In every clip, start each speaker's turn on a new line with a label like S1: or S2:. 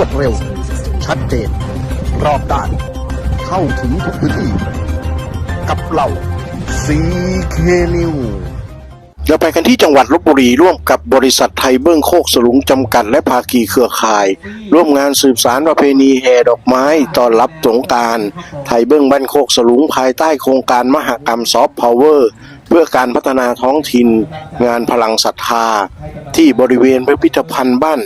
S1: วดเร็ว ชัดเจน รอบด้าน เข้าถึงทุกพื้นที่ กับเราซีเคนิว
S2: เราไปกันที่จังหวัดลบบุรีร่วมกับบริษัทไทยเบิ้งโคกสลุงจำกัดและภาคีเครือข่าย ร่วมงานสืบสารประเพณีแห่ดอกไม้ต้อนรับสงการไทยเบิ้งบ้านโคกสลุงภายใต้โครงการมหกรรมซอฟต์พาวเวอร์เพื่อการพัฒนาท้องถิ่น งานพลังศรัทธา ที่บริเวณพิพิธภัณฑ์บ้าน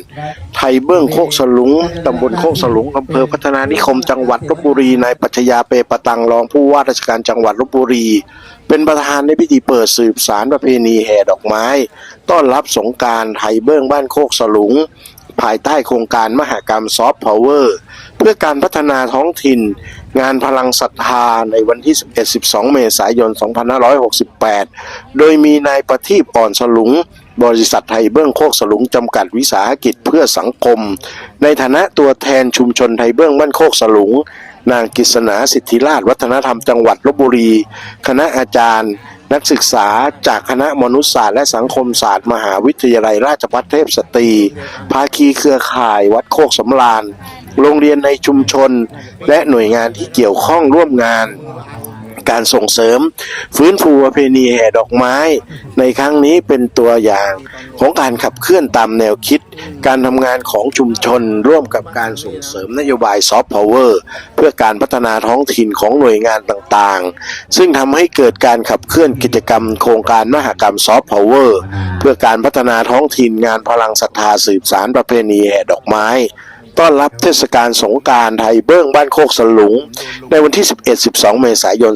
S2: ไทยเบิ้งโคกสลุงตำบลโคกสลุงอำเภอพัฒนานิคมจังหวัดลบบุรีนายปัชญาเปปะตังรองผู้ว่าราชการจังหวัดลบบุรี เป็นประธานในพิธีเปิดสืบสารประเพณีแห่ดอกไม้ ต้อนรับสงกรารไทยเบิ้งบ้านโคกสลุง ภายใต้โครงการมหกรรมซอฟต์พาวเวอร์เพื่อการพัฒนาท้องถิ่น งานพลังศรัทธาในวันที่ 11-12 เมษายน 2568 โดยมีนายประทีปอ่อนสลุง บริษัทไทยเบื้องโคกสลุงจำกัดวิสาหกิจเพื่อสังคม ในฐานะตัวแทนชุมชนไทยเบื้องบ้านโคกสลุง นางกิษณาสิทธิราชวัฒนธรรมจังหวัดลบบุรี คณะอาจารย์ นักศึกษาจากคณะมนุษยศาสตร์และสังคมศาสตร์ มหาวิทยาลัยราชภัฏเทพสตรี ภาคีเครือข่ายวัดโคกสำราญ โรงเรียนในชุมชน และหน่วยงานที่เกี่ยวข้องร่วมงาน การส่งเสริม ฟื้นฟูประเพณีแห่ดอกไม้ ในครั้งนี้เป็นตัวอย่างของการขับเคลื่อนตามแนวคิด การทำงานของชุมชนร่วมกับการส่งเสริมนโยบายซอฟต์พาวเวอร์เพื่อการพัฒนาท้องถิ่นของหน่วยงานต่างๆ ซึ่งทำให้เกิดการขับเคลื่อนกิจกรรม โครงการมหกรรมซอฟต์พาวเวอร์เพื่อการพัฒนาท้องถิ่นงานพลังศรัทธาสืบสารประเพณีแห่ดอกไม้ ต้อนรับเทศกาลสงกรารไทยเบิ้งบ้านโคกสลุง ในวันที่ 11-12 เมษายน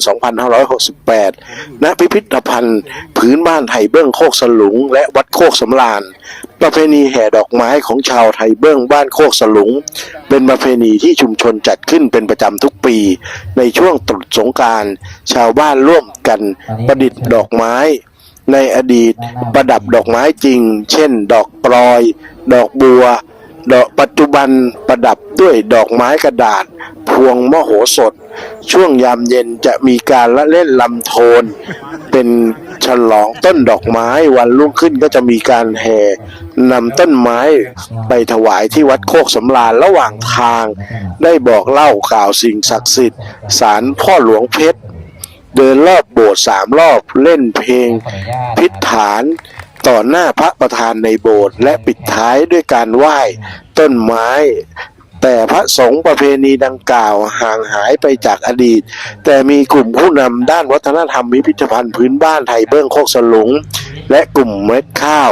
S2: 2568 ณ พิพิธภัณฑ์พื้นบ้านไทยเบิ้งโคกสลุง และวัดโคกสำราญประเพณีแห่ดอกไม้ของชาวไทยเบิ้งบ้านโคกสลุง เป็นประเพณีที่ชุมชนจัดขึ้นเป็นประจำทุกปี ในช่วงตรุษสงกรารชาวบ้านร่วมกันประดิษฐ์ดอกไม้ในอดีตประดับดอกไม้จริง เช่น ดอกปลอย ดอกบัว ดอกปัจจุบันประดับด้วยดอกไม้กระดาษ พวงมโหสถ ช่วงยามเย็นจะมีการละเล่นลำโทน เป็นฉลองต้นดอกไม้วันรุ่งขึ้นก็จะมีการแห่นำต้นไม้ไปถวายที่วัดโคกสำราญระหว่างทาง ได้บอกเล่ากล่าวสิ่งศักดิ์สิทธิ์สารพ่อหลวงเพชร เดินรอบโบสถ์สามรอบเล่นเพลง พิษฐาน ต่อหน้าพระประธานในโบสถ์และปิดท้ายด้วยการไหว้ต้นไม้ แต่พระสงฆ์ประเพณีดังกล่าวห่างหายไปจากอดีต แต่มีกลุ่มผู้นำด้านวัฒนธรรมพิพิธภัณฑ์พื้นบ้านไทยเบื้องโคกสลุง และกลุ่มเม็ดข้าว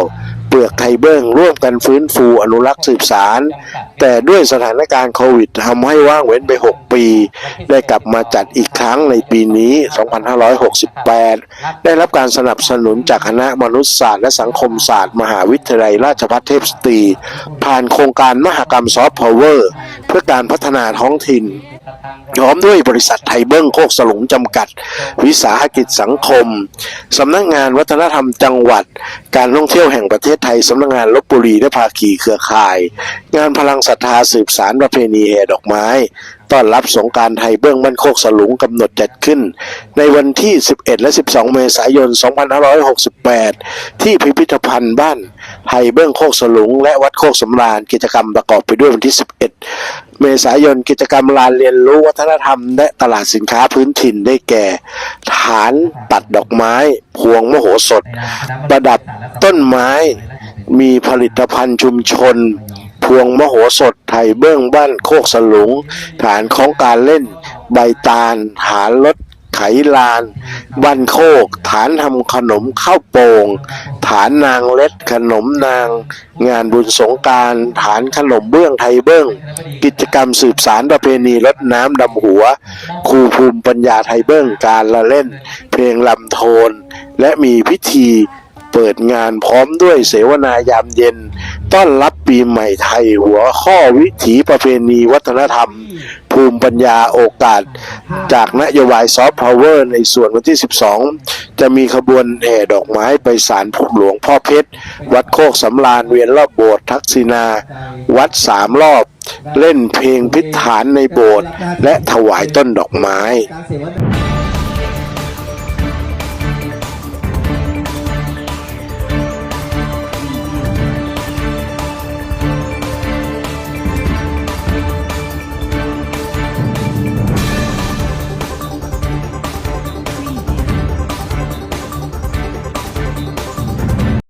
S2: ปลือกไทเบิ้งร่วมกันฟื้นฟูอนุรักษ์สืบสาร แต่ด้วยสถานการณ์โควิดทำให้ว่างเว้นไป 6 ปี ได้กลับมาจัดอีกครั้งในปีนี้ 2568 ได้รับการสนับสนุนจากคณะมนุษยศาสตร์และสังคมศาสตร์ มหาวิทยาลัยราชภัฏเทพสตรี ผ่านโครงการมหกรรมซอฟต์พาวเวอร์เพื่อการพัฒนาท้องถิ่น พร้อมด้วยบริษัทไทยเบิ้งโคกสลุงจำกัด วิสาหกิจสังคมสำนักงานวัฒนธรรมจังหวัด การท่องเที่ยวแห่งประเทศไทยสำนักงานลบบุรีและภาคีเครือข่าย งานพลังศรัทธาสืบสารประเพณีแห่ดอกไม้ต้อนรับสงการไทยเบื้องบ้านโคกสลุงกำหนดจัดขึ้น ในวันที่ 11 และ 12 เมษายน 2568 ที่พิพิธภัณฑ์บ้านไทยเบื้องโคกสลุง และวัดโคกสำราญกิจกรรมประกอบไปด้วยวันที่ 11 เมษายนกิจกรรมลานเรียนรู้วัฒนธรรม และตลาดสินค้าพื้นถิ่นได้แก่ ฐานตัดดอกไม้ พวงมโหสถ ประดับต้นไม้ มีผลิตภัณฑ์ชุมชน พวงมโหสถไทยเบื้องบ้านโคกสลุง ฐานของการเล่นใบตาลฐานรถไขลาน บ้านโคก ฐานทำขนมข้าวโป่งฐานนางเล็ดขนมนาง งานบุญสงการฐานขนมเบื้องไทยเบื้อง กิจกรรมสืบสารประเพณีรดน้ำดำหัว ครูภูมิปัญญาไทยเบื้องการละเล่น เพลงลำโทน และมีพิธีเปิดงานพร้อมด้วยเสวนายามเย็น ต้อนรับ ปีใหม่ไทยหัวข้อวิถีประเพณีวัฒนธรรม ภูมิปัญญาโอกาส จากนโยบายซอฟต์พาวเวอร์ในส่วนวันที่ 12 จะมีขบวนแห่ดอกไม้ไปศาลหลวงพ่อเพชร วัดโคกสำราญเวียนรอบโบสถ์ทักษิณา วัดสามรอบ เล่นเพลงพิธานในโบสถ์และถวายต้นดอกไม้
S3: การเสวนา